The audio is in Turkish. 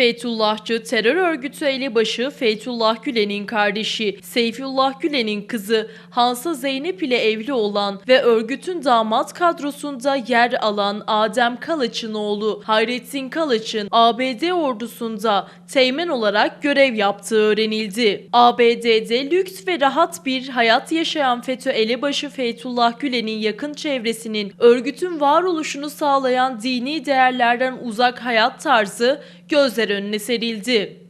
Feytullahçı terör örgütü elebaşı Feytullah Gülen'in kardeşi Seyfullah Gülen'in kızı Hansa Zeynep ile evli olan ve örgütün damat kadrosunda yer alan Adem Kalaç'ın oğlu Hayrettin Kalaç'ın ABD ordusunda teğmen olarak görev yaptığı öğrenildi. ABD'de lüks ve rahat bir hayat yaşayan FETÖ elebaşı Feytullah Gülen'in yakın çevresinin örgütün varoluşunu sağlayan dini değerlerden uzak hayat tarzı gözler önüne serildi.